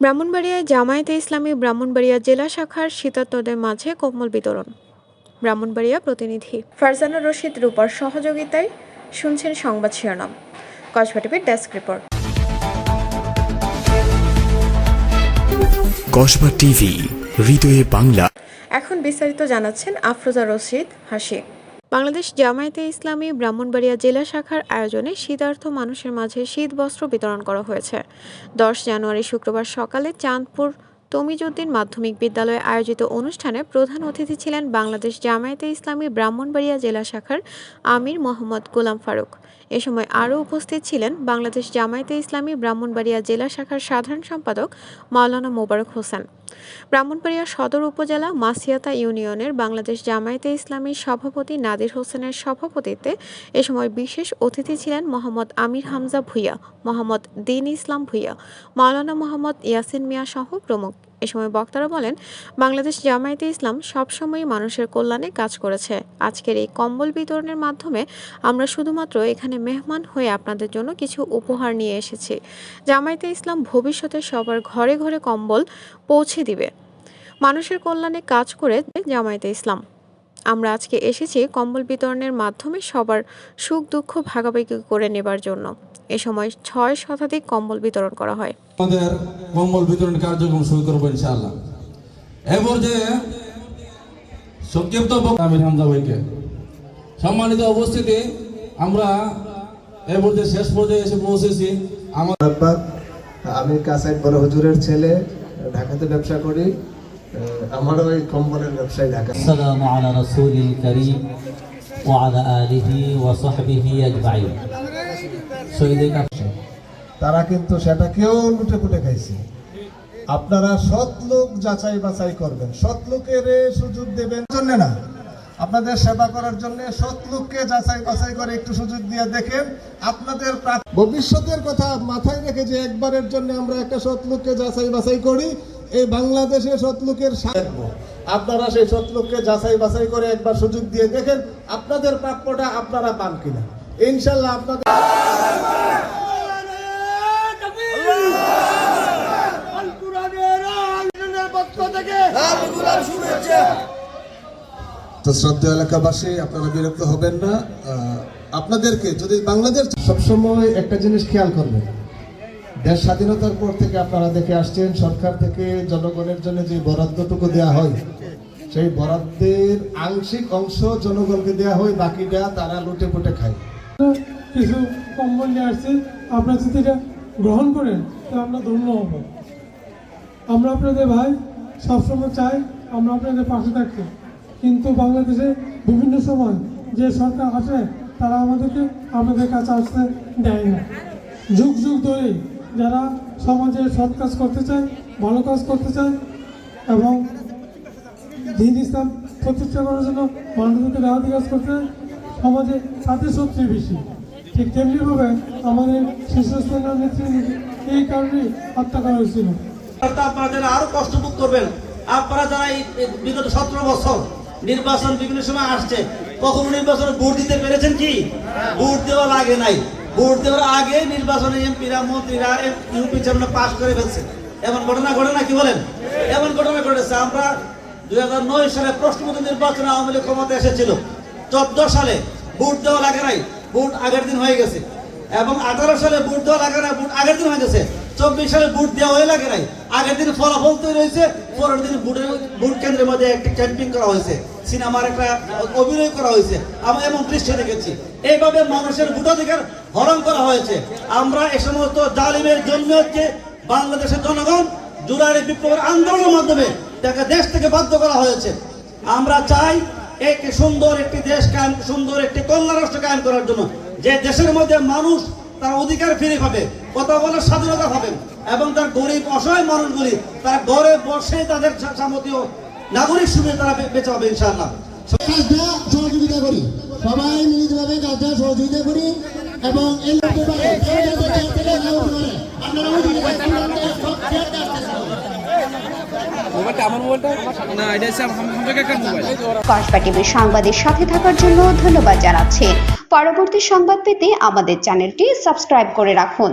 ব্রাহ্মণবাড়িয়ায় জামায়াতে ইসলামী ব্রাহ্মণবাড়িয়া জেলা শাখার শীতার্তদের মাঝে কম্বল বিতরণ। ব্রাহ্মণবাড়িয়া প্রতিনিধি ফারজানা রশিদ রূপার সহযোগিতায় শুনছেন সংবাদ শিরোনাম। কসবা টিভির ডেস্ক রিপোর্ট। কসবা টিভি হৃদয়ে বাংলা। এখন বিস্তারিত জানাচ্ছেন আফরোজা রশিদ হাসি। বাংলাদেশ জামায়াতে ইসলামী ব্রাহ্মণবাড়িয়া জেলা শাখার আয়োজনে শীতার্থ মানুষের মাঝে শীত বস্ত্র বিতরণ করা হয়েছে। দশ জানুয়ারি শুক্রবার সকালে চাঁদপুর তমিজউদ্দিন মাধ্যমিক বিদ্যালয়ে আয়োজিত অনুষ্ঠানে প্রধান অতিথি ছিলেন বাংলাদেশ জামায়াতে ইসলামী ব্রাহ্মণবাড়িয়া জেলা শাখার আমির মোহাম্মদ গোলাম ফারুক। এ সময় আরও উপস্থিত ছিলেন বাংলাদেশ জামায়াতে ইসলামী ব্রাহ্মণবাড়িয়া জেলা শাখার সাধারণ সম্পাদক মাওলানা মোবারক হোসেন। ব্রাহ্মণবাড়িয়া সদর উপজেলা মাসিয়াতা ইউনিয়নের বাংলাদেশ জামায়াতে ইসলামী সভাপতি নাদির হোসেনের সভাপতিত্বে এ সময় বিশেষ অতিথি ছিলেন মোহাম্মদ আমির হামজা ভুইয়া, মোহাম্মদ দিন ইসলাম ভুইয়া, মাওলানা মোহাম্মদ ইয়াসিন মিয়া সহ প্রমুখ। এ সময় বক্তারা বলেন, বাংলাদেশ জামায়াতে ইসলাম সবসময় মানুষের কল্যাণে কাজ করেছে। আজকের এই কম্বল বিতরণের মাধ্যমে আমরা শুধুমাত্র এখানে মেহমান হয়ে আপনাদের জন্য কিছু উপহার নিয়ে এসেছি। জামায়াতে ইসলাম ভবিষ্যতে সবার ঘরে ঘরে কম্বল পৌঁছে দিবে। মানুষের কল্যাণে কাজ করে জামায়াতে ইসলাম। আমরা আজকে এসেছি কম্বল বিতরণের মাধ্যমে সবার সুখ দুঃখ ভাগাভাগি করে নেবার জন্য। এ সময় ছয় শতাধিক কম্বল বিতরণ করা হয়। আমাদের কম্বল বিতরণ কার্যক্রম শুরু করব ইনশাআল্লাহ। এ পর্যায়ে সংক্ষিপ্ত আমির হামজা ভাইকে। সম্মানিত উপস্থিতি আমরা এ পর্যায়ে শেষ পর্যায়ে এসে পৌঁছেছি আমার আমি কাসাইড বড় হুজুরের ছেলে ঢাকাতে ব্যবসা করি। আমারও ওই কম্বলের ব্যবসায় ঢাকা সালাম আলা রাসূলিল কারীম ওয়া আলা আলিহি ওয়া সাহবিহি আজমাইন। শহীদের কাছে তারা কিন্তু সেটা কেউ লুটে পুটে খাইছে। আপনারা সৎ লোক যাচাই বাছাই করবেন। সৎ লোকের সুযোগ দেবেন জন্য না। আপনাদের সেবা করার জন্য সৎ লোককে যাচাই বাছাই করে একটু সুযোগ দিয়ে দেখেন। আপনাদের ভবিষ্যতের কথা মাথায় রেখে যে একবারের জন্য আমরা একটা সৎ লোককে যাচাই বাছাই করি এই বাংলাদেশে সৎ লোকের সা- আপনারা সেই সৎ যাচাই বাছাই করে একবার সুযোগ দিয়ে দেখেন আপনাদের প্রাপ্যটা আপনারা পান কিনা। ইনশাল্লাহ আপনাদের তো শ্রদ্ধা এলাকাবাসী, আপনারা বিরক্ত হবেন না। আপনাদেরকে যদি বাংলাদেশ সবসময় একটা জিনিস খেয়াল করবেন দেশ স্বাধীনতার পর থেকে আপনারা দেখে আসছেন, সরকার থেকে জনগণের জন্য যে বরাদ্দটুকু দেওয়া হয়, সেই বরাদ্দের আংশিক অংশ জনগণকে দেওয়া হয়, বাকিটা তারা লুটে পুটে খায়। কিছু কম্বল নিয়ে আসছি, আপনারা যদি এটা গ্রহণ করেন তাহলে আমরা ধন্য হব। আমরা আপনাদের ভাই, সবসময় চাই আমরা আপনাদের পাশে থাকতে। কিন্তু বাংলাদেশে বিভিন্ন সময় যে সরকার আসে, তারা আমাদেরকে, আমাদের কাছে আসতে দেয় না। যুগ যুগ ধরে যারা সমাজে সৎ কাজ করতে চায়, ভালো কাজ করতে চায়, এবং দিন ইসলাম প্রতিষ্ঠা করার জন্য মানুষদেরকে দাওয়াতি কাজ করতে চায়, সমাজে তাদের সবচেয়ে বেশি। ঠিক তেমনিভাবে আমাদের শীর্ষস্থানীয় নেত্রী এই কারণেই হত্যা করা হয়েছিল। যারা আরও কষ্ট ভোগ করবেন। আপনারা যারা এই বিগত সতেরো বছর নির্বাচন বিভিন্ন সময় আসছে, কখনো নির্বাচনে ভোট দিতে পেরেছেন কি? ভোট দেওয়া লাগে নাই। ভোট দেওয়ার আগে নির্বাচনে এমপিরা, মন্ত্রীরা ইউপি চেয়ারম্যান পাশ করে ফেলছে। এমন ঘটনা ঘটে না, কি বলেন? এমন ঘটনা ঘটেছে। আমরা দুই হাজার নয় সালে প্রশ্নমত নির্বাচনে আওয়ামী লীগ ক্ষমতা এসেছিল। চোদ্দ সালে ভোট দেওয়া লাগে নাই। ভোট আগের দিন হয়ে গেছে। এবং আঠারো সালে ভোট দেওয়া লাগে না ভোট আগের দিন হয়ে গেছে। চব্বিশ সালে ভোট দেওয়া হয়ে লাগে নাই। আগের দিন ফলাফল তৈরি হয়েছে, পরের দিন ভোটের ভোট কেন্দ্রের মধ্যে একটি ক্যাম্পিং করা হয়েছে, সিনেমার একটা অভিনয় করা হয়েছে, আমরা এমন দৃশ্য দেখেছি। এইভাবে মানুষের ভোটাধিকার হরণ করা হয়েছে। আমরা এ সমস্ত জালিমের জন্য হচ্ছে বাংলাদেশের জনগণ জুলাই বিপ্লবের আন্দোলনের মাধ্যমে তাকে দেশ থেকে বাধ্য করা হয়েছে। আমরা চাই একটি সুন্দর একটি দেশ কায়েম, সুন্দর একটি কল্যাণ রাষ্ট্র কায়েম করার জন্য। যে দেশের মধ্যে মানুষ তার অধিকার ফিরে পাবে কথা বলার স্বাধীনতা পাবেন। এবং তার গরিব অসহায় মানুষগুলি তারা ঘরে বসে তাদের যাবতীয় নাগরিক সুবিধা তারা বেঁচে পাবে ইনশাআল্লাহ। কাজটা সহযোগিতা করি। সবাই মিলিতভাবে কাজটা সহযোগিতা করি এবং এই। কসবা টিভির সংবাদের সাথে থাকার জন্য ধন্যবাদ জানাচ্ছি। পরবর্তী সংবাদ পেতে আমাদের চ্যানেলটি সাবস্ক্রাইব করে রাখুন।